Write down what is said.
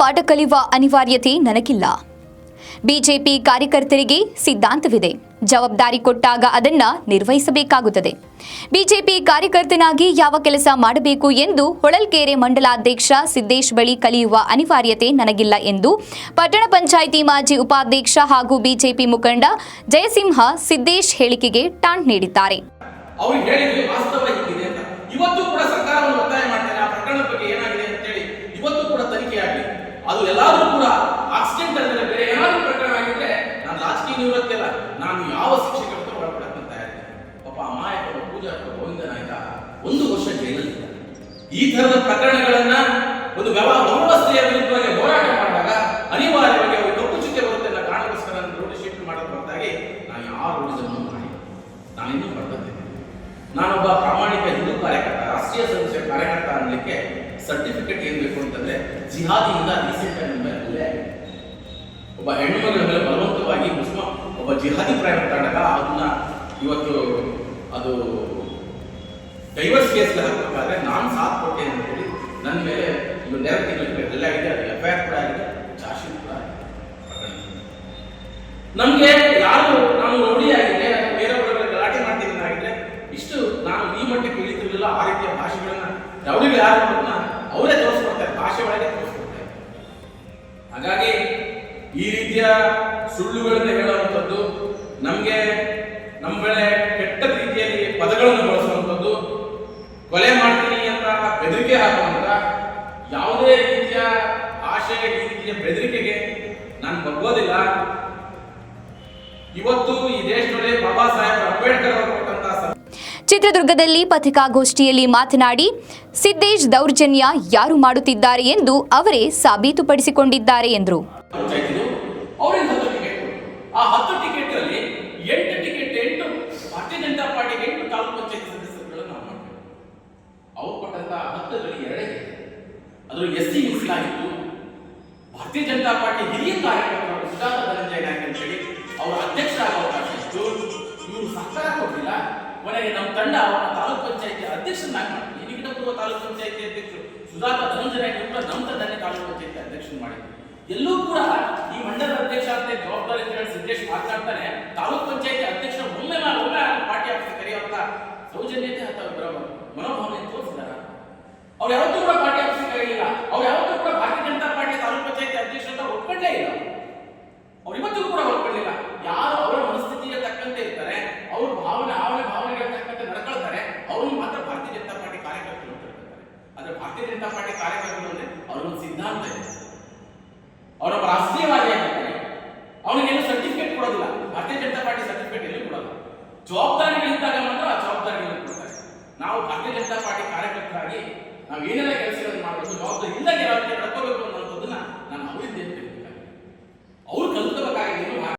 ಪಾಠ ಕಲಿಯುವ ಅನಿವಾರ್ಯತೆ ನನಗಿಲ್ಲ. ಬಿಜೆಪಿ ಕಾರ್ಯಕರ್ತರಿಗೆ ಸಿದ್ಧಾಂತವಿದೆ. ಜವಾಬ್ದಾರಿ ಕೊಟ್ಟಾಗ ಅದನ್ನ ನಿರ್ವಹಿಸಬೇಕಾಗುತ್ತದೆ. ಬಿಜೆಪಿ ಕಾರ್ಯಕರ್ತನಾಗಿ ಯಾವ ಕೆಲಸ ಮಾಡಬೇಕು ಎಂದು ಹೊಳಲ್ಕೆರೆ ಮಂಡಲಾಧ್ಯಕ್ಷ ಸಿದ್ದೇಶ್ ಬಳಿ ಕಲಿಯುವ ಅನಿವಾರ್ಯತೆ ನನಗಿಲ್ಲ ಎಂದು ಪಟ್ಟಣ ಪಂಚಾಯಿತಿ ಮಾಜಿ ಉಪಾಧ್ಯಕ್ಷ ಹಾಗೂ ಬಿಜೆಪಿ ಮುಖಂಡ ಜಯಸಿಂಹ ಸಿದ್ದೇಶ್ ಹೇಳಿಕೆಗೆ ಟಾಂಟ್ ನೀಡಿದ್ದಾರೆ. ಅದು ಎಲ್ಲಾದ್ರೂ ಕೂಡ ಆಕ್ಸಿಡೆಂಟ್ ಅಂದ್ರೆ ಬೇರೆ ಏನಾದ್ರೂ ಪ್ರಕರಣ ಆಗಿದ್ರೆ ನಾನು ರಾಜಕೀಯ ನಿವೃತ್ತಿ ಅಲ್ಲ, ನಾನು ಯಾವ ಶಿಕ್ಷೆಗಳಿಗೂ ಒಳಪಡಕ್ಕಂತ ತಯಾರಿದ್ದೆ ಪಾಪ ಅಮಾಯಕರು ಪೂಜಾ ಗೋವಿಂದ ನಾಯಕ ಒಂದು ವರ್ಷ ಜೈಲಲ್ಲಿ ಈ ತರದ ಪ್ರಕರಣಗಳನ್ನ ಒಂದು ವ್ಯವಹಾರ ವ್ಯವಸ್ಥೆಯ ವಿರುದ್ಧವಾಗಿ ಹೋರಾಟ ಮಾಡಿದಾಗ ಅನಿವಾರ್ಯವಾಗಿ ಅವರು ಕಪ್ಪು ಚುಕ್ಕೆ ಅನ್ನೋ ಕಾರಣಕ್ಕೋಸ್ಕರ ನಾನು ರೋಡ್ ಶೀಟ್ ಮಾಡೋದು ಹೊರತಾಗಿ ನಾನು ಯಾವ ರೂಢಿಸಮ್ ಮಾಡಿ ನಾನಿನ್ನೂ ಬರ್ತಿದ್ದೇನೆ ನಾನೊಬ್ಬ ಪ್ರಾಮಾಣಿಕ ಹಿಂದೂ ಕಾರ್ಯಕರ್ತ, ರಾಷ್ಟ್ರೀಯ ಸಂಸ್ಥೆ ಕಾರ್ಯಕರ್ತ ಅನ್ನಲಿಕ್ಕೆ ಸರ್ಟಿಫಿಕೇಟ್ ಏನ್ ಬೇಕು ಅಂತಂದ್ರೆ ಜಿಹಾದಿಯಿಂದ ರೀಸೆಂಟ್ ಆಗಿ ನಮ್ಮ ಹಲ್ಲೆ ಆಗಿದೆ. ಒಬ್ಬ ಹೆಣ್ಣುಮಗಳ ಮೇಲೆ ಬಲವಂತವಾಗಿ ಮುಸ್ಲಿಂ ಒಬ್ಬ ಜಿಹಾದಿ ಪ್ರಯಾಣ ಕಂಡಾಗ ಅದನ್ನ ಇವತ್ತು ಅದು ಡೈವರ್ಸ್ ಕೇಸ್ ಹಾಕಬೇಕಾದ್ರೆ ನಾನು ಸಾಥ್ ಕೊಟ್ಟೆ ಅಂತ ಹೇಳಿ ನನ್ನ ಮೇಲೆ ಇವತ್ತು ಎರಡು ತಿಂಗಳ ಹಲ್ಲೆ ಆಗಿದೆ ಅದು ಎಫ್ ಐ ಆರ್ ಕೂಡ ಆಗಿದೆ ಶೀಟ್ ಕೂಡ ಆಗಿದೆ ನಮಗೆ ಯಾರು ನಾನು ನೋಡಿ ಆಗಿದೆ ಬೇರೆ ಬೇರೆ ಒಳಗಡೆ ಗಲಾಟೆ ಮಾಡ್ತೀನಿ ಆಗಿದ್ರೆ ಇಷ್ಟು ನಾನು ಈ ಮಟ್ಟಕ್ಕೆ ಇಳಿತಿರ್ಲಿಲ್ಲ, ಆ ರೀತಿಯ ಭಾಷೆಗಳನ್ನ ರೌಡಿಗಳು ಯಾರು ಅವರೇ ತೋರಿಸ್ಕೊಡ್ತಾರೆ, ಭಾಷೆ ಒಳಗೆ ಹಾಗಾಗಿ ಈ ರೀತಿಯ ಸುಳ್ಳುಗಳನ್ನು ಹೇಳುವಂಥದ್ದು ನಮಗೆ ನಮ್ಮ ಮೇಲೆ ಕೆಟ್ಟ ರೀತಿಯಲ್ಲಿ ಪದಗಳನ್ನು ಬಳಸುವಂಥದ್ದು, ಕೊಲೆ ಮಾಡ್ತೀನಿ ಅಂತ ಬೆದರಿಕೆ ಹಾಕುವಂತ ಯಾವುದೇ ರೀತಿಯ ಆಶೆ ರೀತಿಯ ಬೆದರಿಕೆಗೆ ನಾನು ಬಗ್ಗೋದಿಲ್ಲ ಇವತ್ತು ಈ ದೇಶದಲ್ಲಿ ಬಾಬಾ ಸಾಹೇಬ್ ಅಂಬೇಡ್ಕರ್ ಅವರು ಚಿತ್ರದುರ್ಗದಲ್ಲಿ ಪತ್ರಿಕಾಗೋಷ್ಠಿಯಲ್ಲಿ ಮಾತನಾಡಿ, ಸಿದ್ದೇಶ್ ದೌರ್ಜನ್ಯ ಯಾರು ಮಾಡುತ್ತಿದ್ದಾರೆ ಎಂದು ಅವರೇ ಸಾಬೀತುಪಡಿಸಿಕೊಂಡಿದ್ದಾರೆ ಎಂದರು. ಭಾರತೀಯ ಜನತಾ ಪಾರ್ಟಿ ಹಿರಿಯ ಟಿಕೆಟ್ ಆ ತಂಡ ಅವರ ತಾಲೂಕು ಪಂಚಾಯತಿ ಅಧ್ಯಕ್ಷರನ್ನಾಗಿ ಮಾಡಿದ್ರು ನಿಕಟಪೂರ್ವ ತಾಲೂಕು ಪಂಚಾಯತಿ ಅಧ್ಯಕ್ಷರು ಸುಧಾಕರ್ ಧನಂಜಯ ಕೂಡ ನಮ್ಮ ತಂಡನೇ ತಾಲೂಕು ಪಂಚಾಯತಿ ಅಧ್ಯಕ್ಷರು ಮಾಡಿದ್ರು. ಎಲ್ಲೂ ಕೂಡ ಈ ಮಂಡಲ ಅಧ್ಯಕ್ಷ ಅಂತ ಜವಾಬ್ದಾರಿ ಅಂತ ಹೇಳಿ ಸಿದ್ದೇಶ್ ಮಾತನಾಡ್ತಾನೆ ತಾಲೂಕು ಪಂಚಾಯತಿ ಅಧ್ಯಕ್ಷ ಒಮ್ಮೆ ಒಮ್ಮೆ ಪಾರ್ಟಿ ಆಫೀಸ್ ಕರೆಯುವಂತ ಸೌಜನ್ಯತೆ ಅಥವಾ ಬರೋ ಮನೋಭಾವನೆ ತೋರಿಸಿದಾರ. ಅವ್ರು ಯಾವತ್ತೂ ಕೂಡ ಪಾರ್ಟಿ ಆಫೀಸ್ ಕರೆಯಲಿಲ್ಲ ಅವ್ರು ಯಾವತ್ತೂ ಕೂಡ ಭಾರತೀಯ ಜನತಾ ಪಾರ್ಟಿ ತಾಲೂಕು ಪಂಚಾಯತಿ ಅಧ್ಯಕ್ಷ ಅಂತ ಒಪ್ಕೊಂಡೇ ಇಲ್ಲ ಅವ್ರು ಇವತ್ತಿಗೂ ಕೂಡ ಒಪ್ಕೊಳ್ಳಿಲ್ಲ ಯಾರು ಅವರ ಮನಸ್ಥಿತಿಗೆ ತಕ್ಕಂತೆ ಇರ್ತಾರೆ ಅವ್ರ ಭಾವನೆ ಅವರ ಭಾವನೆಗಳ ತಕ್ಕಂತೆ ನಡ್ಕೊಳ್ತಾರೆ ಅವ್ರನ್ನ ಮಾತ್ರ ಭಾರತೀಯ ಜನತಾ ಪಾರ್ಟಿ ಕಾರ್ಯಕರ್ತರು ಅಂತ ಹೇಳ್ತಾರೆ ಆದ್ರೆ ಭಾರತೀಯ ಜನತಾ ಪಾರ್ಟಿ ಕಾರ್ಯಕರ್ತರು ಅಂದ್ರೆ ಅವ್ರೊಂದು ಸಿದ್ಧಾಂತ ಇದೆ. ಅವರೊಬ್ಬ ರಾಷ್ಟ್ರೀಯವಾದಿ ಆಗಿರ್ತಾನೆ ಅವನಿಗೇನು ಸರ್ಟಿಫಿಕೇಟ್ ಕೊಡೋದಿಲ್ಲ. ಭಾರತೀಯ ಜನತಾ ಪಾರ್ಟಿ ಸರ್ಟಿಫಿಕೇಟ್ ಎಲ್ಲೂ ಕೊಡಲ್ಲ. ಜವಾಬ್ದಾರಿಗಳಿದ್ದಾಗ ಮಾತ್ರ ಆ ಜವಾಬ್ದಾರಿಗಳನ್ನು ಕೊಡ್ತಾರೆ. ನಾವು ಭಾರತೀಯ ಜನತಾ ಪಾರ್ಟಿ ಕಾರ್ಯಕರ್ತರಾಗಿ ನಾವು ಏನೆಲ್ಲ ಕೆಲಸಗಳನ್ನು ಮಾಡಬೇಕು ಜವಾಬ್ದಾರಿ ಇಲ್ಲದೆ ಯಾವ ಕಟ್ಕೋಬೇಕು ಅನ್ನೋ